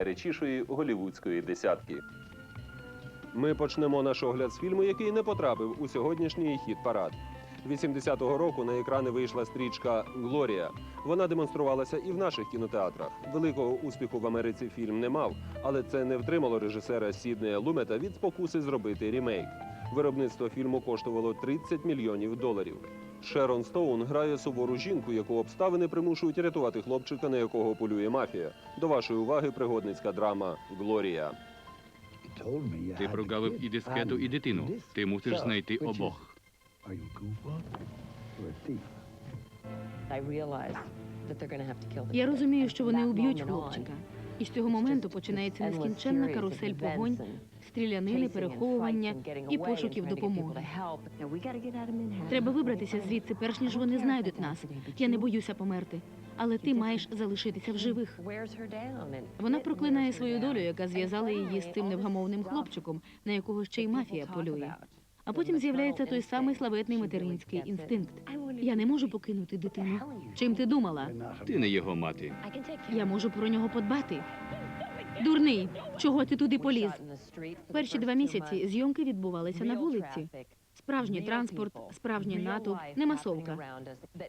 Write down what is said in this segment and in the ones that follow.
найречішої голівудської десятки. Ми почнемо наш огляд з фільму, який не потрапив у сьогоднішній хіт парад. 80-го року на екрани вийшла стрічка Глорія. Вона демонструвалася і в наших кінотеатрах. Великого успіху в Америці фільм не мав, але це не втримало режисера Сіднея Лумета від спокуси зробити рімейк. Виробництво фільму коштувало 30 мільйонів доларів. Шерон Стоун грає сувору жінку, яку обставини примушують рятувати хлопчика, на якого полює мафія. До вашої уваги пригодницька драма Глорія. Ти прогавив і дискету, і дитину. Ти мусиш знайти обох. Я розумію, що вони уб'ють хлопчика. І з цього моменту починається нескінченна карусель погонь, стрілянини, переховування і пошуків допомоги. Треба вибратися звідси, перш ніж вони знайдуть нас. Я не боюся померти, але ти маєш залишитися в живих. Вона проклинає свою долю, яка зв'язала її з цим невгамовним хлопчиком, на якого ще й мафія полює. А потім з'являється той самий славетний материнський інстинкт. Я не можу покинути дитину. Чим ти думала? Ти не його мати. Я можу про нього подбати. Дурний, чого ти туди поліз? Перші два місяці зйомки відбувалися на вулиці. Справжній транспорт, справжній натовп, не масовка.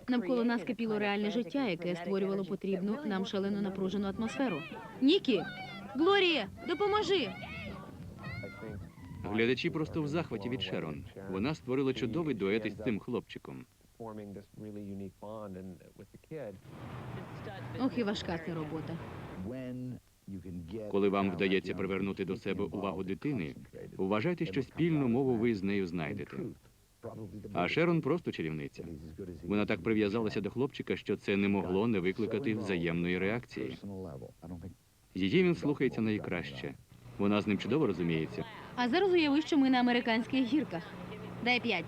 Навколо нас кипіло реальне життя, яке створювало потрібну нам шалено напружену атмосферу. Нікі! Глорія, допоможи! Глядачі просто в захваті від Шерон. Вона створила чудовий дует із цим хлопчиком. Ох, і важка ця робота. Коли вам вдається привернути до себе увагу дитини, вважайте, що спільну мову ви з нею знайдете. А Шерон просто чарівниця. Вона так прив'язалася до хлопчика, що це не могло не викликати взаємної реакції. Її він слухається найкраще. Вона з ним чудово розуміється. А зараз уяви, що ми на американських гірках. Дай п'ять.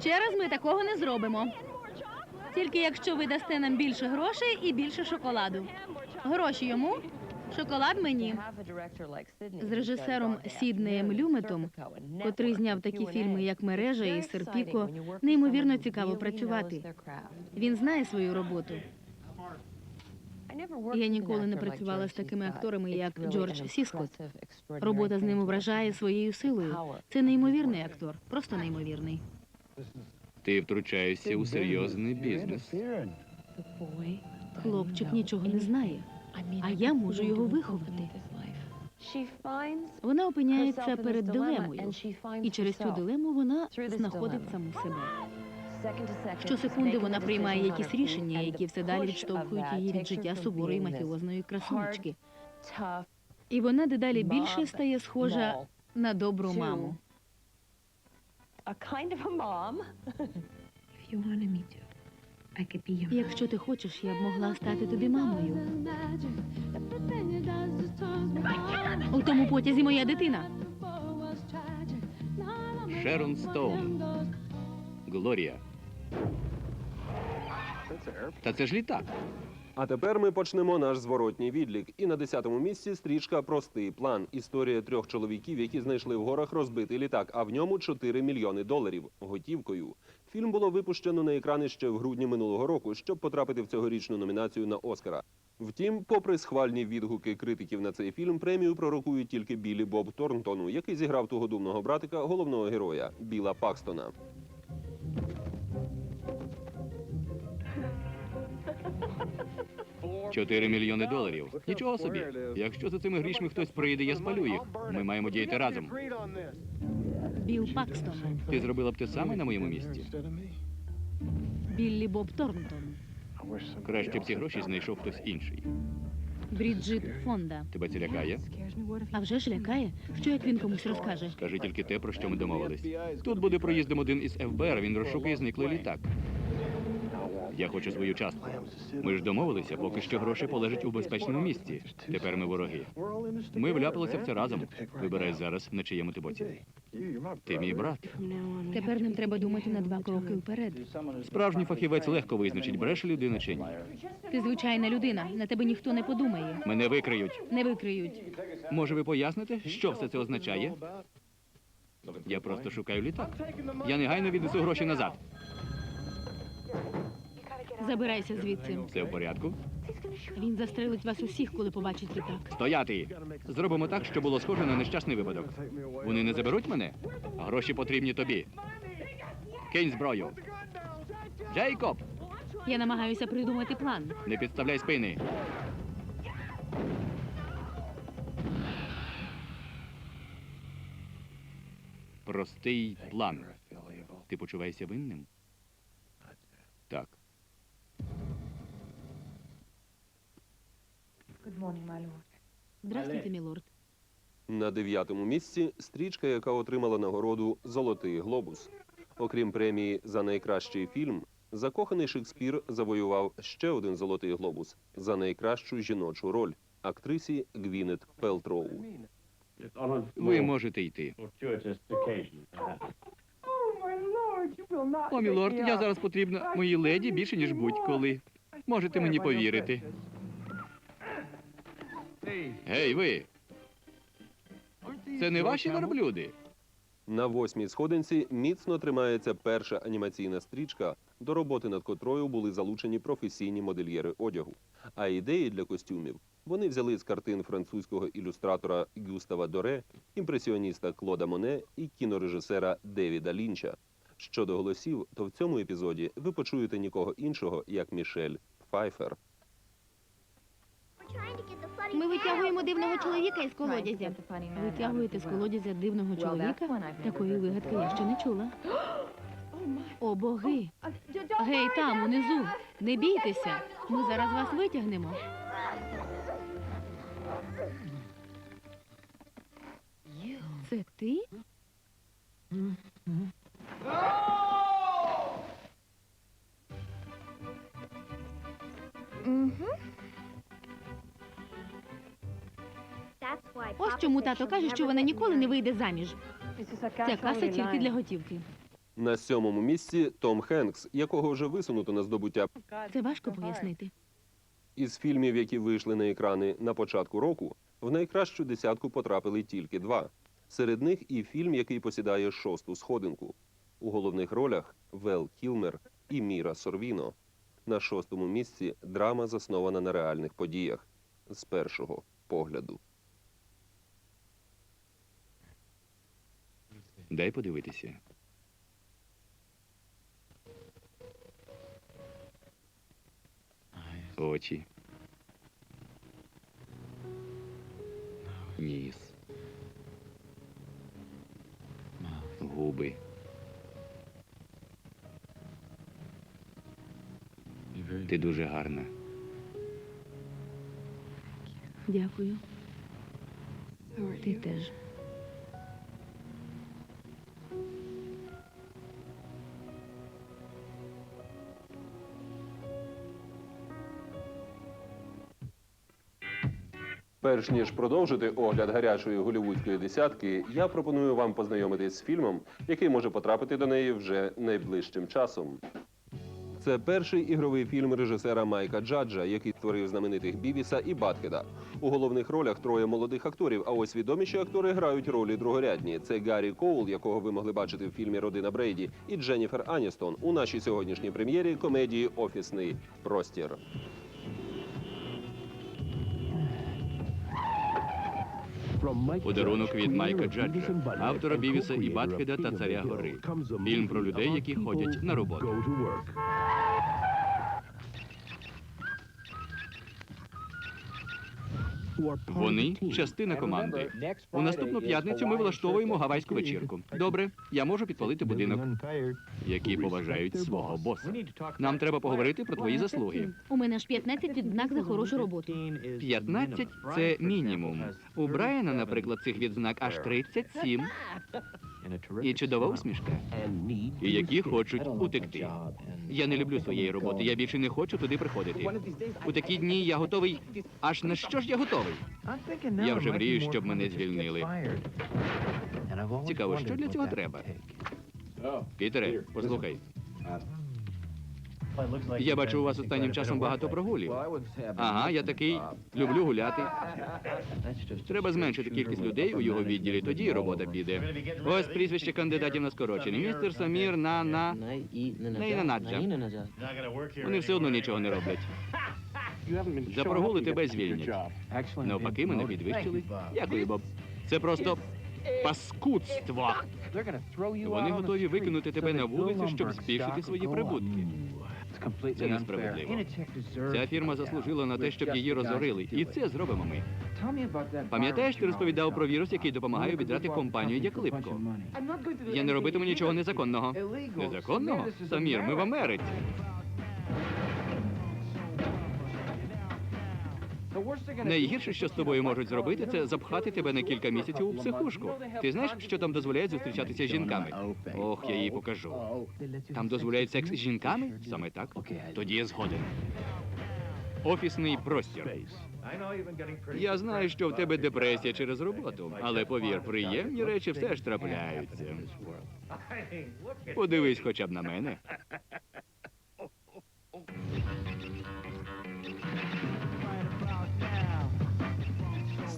Ще раз ми такого не зробимо. Тільки якщо ви дасте нам більше грошей і більше шоколаду. Гроші йому, шоколад мені. з режисером Сіднеєм Люметом, котрий зняв такі фільми, як Мережа і Серпіко, неймовірно цікаво працювати. Він знає свою роботу. Я ніколи не працювала з такими акторами, як Джордж Сіскот. Робота з ним вражає своєю силою. Це неймовірний актор, просто неймовірний. Ти втручаєшся у серйозний бізнес. Хлопчик нічого не знає, а я можу його виховати. Вона опиняється перед дилемою, і через цю дилему вона знаходить саму себе. Щосекунди вона приймає якісь рішення, які все далі відштовхують її від життя суворої мафіозної красунечки. І вона дедалі більше стає схожа на добру маму. Якщо ти хочеш, я б могла стати тобі мамою. У тому потязі моя дитина. Шерон Стоун. Глорія. Та це ж літак. А тепер ми почнемо наш зворотній відлік. І на 10-му місці стрічка Простий план. Історія трьох чоловіків, які знайшли в горах розбитий літак, а в ньому 4 мільйони доларів готівкою. Фільм було випущено на екрани ще в грудні минулого року, щоб потрапити в цьогорічну номінацію на Оскара. Втім, попри схвальні відгуки критиків на цей фільм, премію пророкує тільки Білі Боб Торнтону, який зіграв тугодумного братика головного героя Біла Пакстона. Чотири мільйони доларів. Нічого собі. Якщо за цими грішми хтось прийде, я спалю їх. Ми маємо діяти разом. Біл Пакстон, Ти зробила б те саме на моєму місці. Біллі Боб Торнтон, Краще б ці гроші знайшов хтось інший. Бріджит Фонда. Тебе це лякає? А вже ж лякає, що як він комусь розкаже. Кажи тільки те, про що ми домовились. Тут буде проїздом один із ФБР, він розшукує зниклий літак. Я хочу свою частку. Ми ж домовилися, поки що гроші полежать у безпечному місці. Тепер ми вороги. Ми вляпалися в це разом. Вибирай зараз, на чиєму ти боці. Ти мій брат. Тепер нам треба думати на два кроки вперед. Справжній фахівець легко визначить, бреше людина чи ні. Ти звичайна людина, на тебе ніхто не подумає. Мене викриють. Не викриють. Може, ви поясните, що все це означає? Я просто шукаю літак. Я негайно віднесу гроші назад. Забирайся звідси. Все в порядку? Він застрелить вас усіх, коли побачить літак. Стояти! Зробимо так, щоб було схоже на нещасний випадок. Вони не заберуть мене, гроші потрібні тобі. Кинь зброю. Джейкоб, Я намагаюся придумати план. не підставляй спини. Простий план. Ти почуваєшся винним? Так. Здравствуйте, мілорд. На дев'ятому місці стрічка, яка отримала нагороду Золотий глобус. Окрім премії за найкращий фільм, закоханий Шекспір завоював ще один золотий глобус за найкращу жіночу роль актрисі Гвінет Пелтроу. Ви можете йти. О, мілорд, я зараз потрібна моїй леді більше, ніж будь-коли. Можете мені повірити. Гей, ви! Це не ваші верблюди? На восьмій сходинці міцно тримається перша анімаційна стрічка, до роботи над котрою були залучені професійні модельєри одягу. А ідеї для костюмів вони взяли з картин французького ілюстратора Гюстава Доре, імпресіоніста Клода Моне і кінорежисера Девіда Лінча. Щодо голосів, то в цьому епізоді ви почуєте нікого іншого, як Мішель Пфайфер. Ми витягуємо дивного чоловіка із колодязя. Витягуєте з колодязя дивного чоловіка? Такої вигадки я ще не чула. О, боги! Гей, там, унизу! Не бійтеся! Ми зараз вас витягнемо. Це ти? Ось чому тато каже, що вона ніколи не вийде заміж. Ця каса тільки для готівки. На сьомому місці Том Хенкс, якого вже висунуто на здобуття Це важко пояснити. Із фільмів, які вийшли на екрани на початку року, в найкращу десятку потрапили тільки два. Серед них і фільм, який посідає шосту сходинку. У головних ролях Вел Кілмер і Міра Сорвіно. На шостому місці драма заснована на реальних подіях з першого погляду. Дай подивитися. Очі. Ніс. Губи. Ти дуже гарна. Дякую. Ти теж. Перш ніж продовжити огляд гарячої голівудської десятки, я пропоную вам познайомитись з фільмом, який може потрапити до неї вже найближчим часом. Це перший ігровий фільм режисера Майка Джаджа, який створив знаменитих Бівіса і Батхеда. У головних ролях троє молодих акторів, а ось відоміші актори грають ролі другорядні. Це Гаррі Коул, якого ви могли бачити в фільмі Родина Брейді, і Дженніфер Аністон у нашій сьогоднішній прем'єрі комедії Офісний простір. Подарунок від Майка Джаджа, автора Бівіса і Батхеда та Царя Гори. Фільм про людей, які ходять на роботу. Вони частина команди. У наступну п'ятницю ми влаштовуємо гавайську вечірку. Добре, я можу підпалити будинок, які поважають свого боса. Нам треба поговорити про твої заслуги. У мене ж 15 відзнак за хорошу роботу. 15 – це мінімум. У Брайана, наприклад, цих відзнак аж 37. І чудова усмішка, і які хочуть утекти. Я не люблю своєї роботи. Я більше не хочу туди приходити. У такі дні я готовий. Аж на що ж я готовий? Я вже мрію, щоб мене звільнили. Цікаво, що для цього треба? Пітере, послухай. Я бачу, у вас останнім часом багато прогулів. Ага, я такий люблю гуляти. Треба зменшити кількість людей у його відділі, тоді і робота піде. Ось прізвище кандидатів на скорочення. Містер Самір на на. Наїнанаджа. Вони все одно нічого не роблять. За прогули тебе звільнять. Навпаки, мене підвищили. Дякую, Боб. Це просто паскудство. Вони готові викинути тебе на вулицю, щоб збільшити свої прибутки. Це несправедливо. Ця фірма заслужила на те, щоб її розорили. І це зробимо ми. Пам'ятаєш, ти розповідав про вірус, який допомагає обідрати компанію як липко? Я не робитиму нічого незаконного. Незаконного? Самір, ми в Америці. Найгірше, що з тобою можуть зробити, це запхати тебе на кілька місяців у психушку. Ти знаєш, що там дозволяють зустрічатися з жінками? Ох, я їй покажу. Там дозволяють секс з жінками? Саме так. Тоді я згоден. Офісний простір. Я знаю, що в тебе депресія через роботу, але повір, приємні речі все ж трапляються. Подивись хоча б на мене.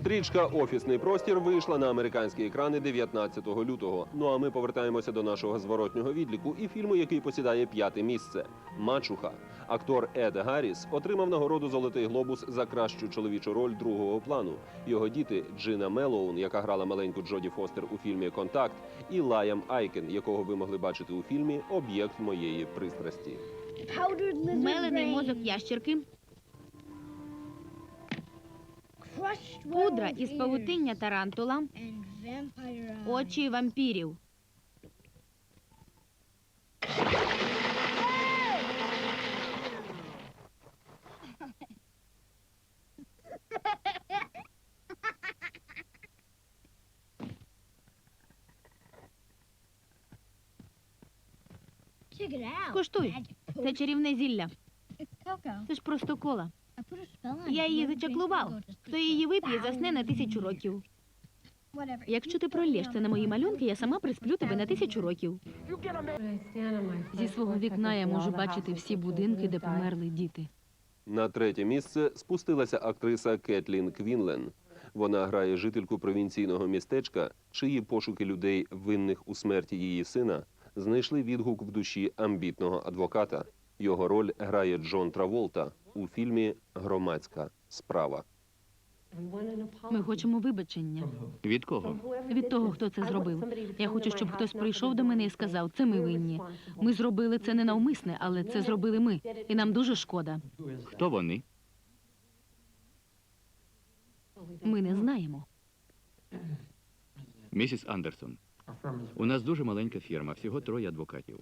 Стрічка Офісний простір вийшла на американські екрани 19 лютого. Ну а ми повертаємося до нашого зворотнього відліку і фільму, який посідає п'яте місце Мачуха. Актор Ед Гарріс отримав нагороду Золотий глобус за кращу чоловічу роль другого плану. Його діти Джина Мелоун, яка грала маленьку Джоді Фостер у фільмі Контакт, і Лаям Айкен, якого ви могли бачити у фільмі Об'єкт моєї пристрасті. Мелений мозок ящерки, пудра із павутиння тарантула, очі вампірів. Куштуй. Це чарівне зілля. Це ж просто кола. Я її зачаклував. Хто її вип'є, засне на тисячу років. Якщо ти пролєш це на мої малюнки, я сама присплю тебе на тисячу років. Зі свого вікна я можу бачити всі будинки, де померли діти. На третє місце спустилася актриса Кетлін Квінлен. Вона грає жительку провінційного містечка, чиї пошуки людей, винних у смерті її сина, знайшли відгук в душі амбітного адвоката. Його роль грає Джон Траволта у фільмі Громадська справа. Ми хочемо вибачення Від кого? від того, хто це зробив. Я хочу, щоб хтось прийшов до мене і сказав, це ми винні. Ми зробили це не навмисне, але це зробили ми. І нам дуже шкода. Хто вони? Ми не знаємо. Місіс Андерсон. У нас дуже маленька фірма, всього троє адвокатів.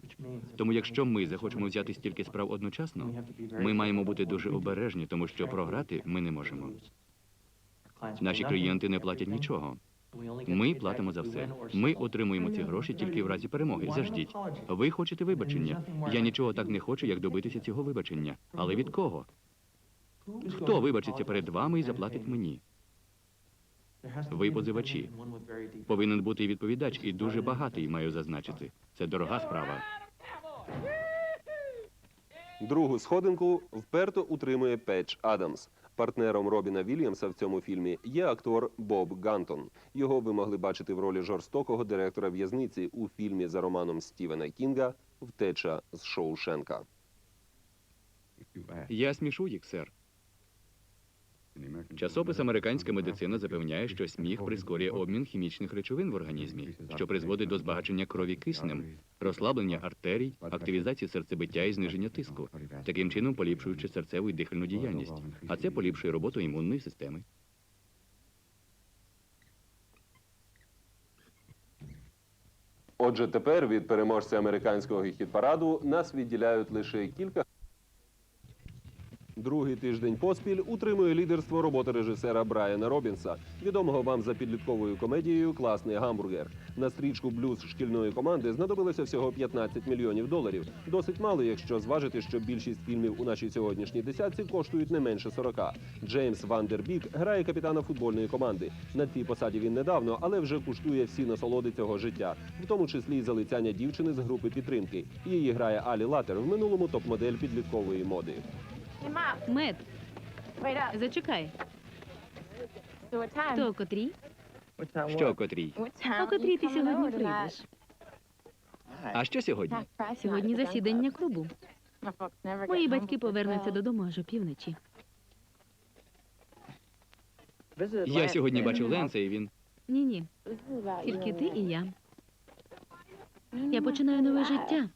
Тому, якщо ми захочемо взяти стільки справ одночасно, ми маємо бути дуже обережні, тому що програти ми не можемо. Наші клієнти не платять нічого. Ми платимо за все. Ми отримуємо ці гроші тільки в разі перемоги. Заждіть. Ви хочете вибачення. Я нічого так не хочу, як добитися цього вибачення. Але від кого? Хто вибачиться перед вами і заплатить мені? Ви позивачі. Повинен бути і відповідач, і дуже багатий, маю зазначити. Це дорога справа. Другу сходинку вперто утримує Петч Адамс. Партнером Робіна Вільямса в цьому фільмі є актор Боб Гантон. Його ви могли бачити в ролі жорстокого директора в'язниці у фільмі за романом Стівена Кінга Втеча з Шоушенка. Я смішу їх, сер. Часопис Американська медицина запевняє, що сміх прискорює обмін хімічних речовин в організмі, що призводить до збагачення крові киснем, розслаблення артерій, активізації серцебиття і зниження тиску, таким чином поліпшуючи серцеву і дихальну діяльність. А це поліпшує роботу імунної системи. Отже, тепер від переможця американського хіт-параду нас відділяють лише кілька Другий тиждень поспіль утримує лідерство роботи режисера Брайана Робінса, відомого вам за підлітковою комедією Класний гамбургер. На стрічку блюз шкільної команди знадобилося всього 15 мільйонів доларів. Досить мало, якщо зважити, що більшість фільмів у нашій сьогоднішній десятці коштують не менше 40. Джеймс Вандербік грає капітана футбольної команди. На цій посаді він недавно, але вже куштує всі насолоди цього життя, в тому числі й залицяння дівчини з групи підтримки. Її грає Алі Латер в минулому топ-модель підліткової моди. Мед, зачекай. Хто о котрій? Що о котрій? О котрій ти сьогодні прийдеш? А що сьогодні? Сьогодні засідання клубу. Мої батьки повернуться додому аж опівночі. Я сьогодні бачив Ленса, і він. Ні, ні, тільки ти і я. Я починаю нове життя.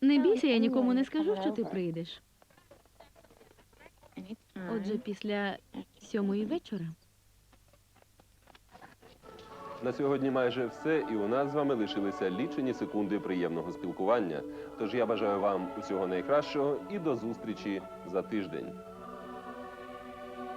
Не бійся, я нікому не скажу, що ти прийдеш. Отже, після сьомої вечора. На сьогодні майже все, і у нас з вами лишилися лічені секунди приємного спілкування. Тож я бажаю вам усього найкращого і до зустрічі за тиждень.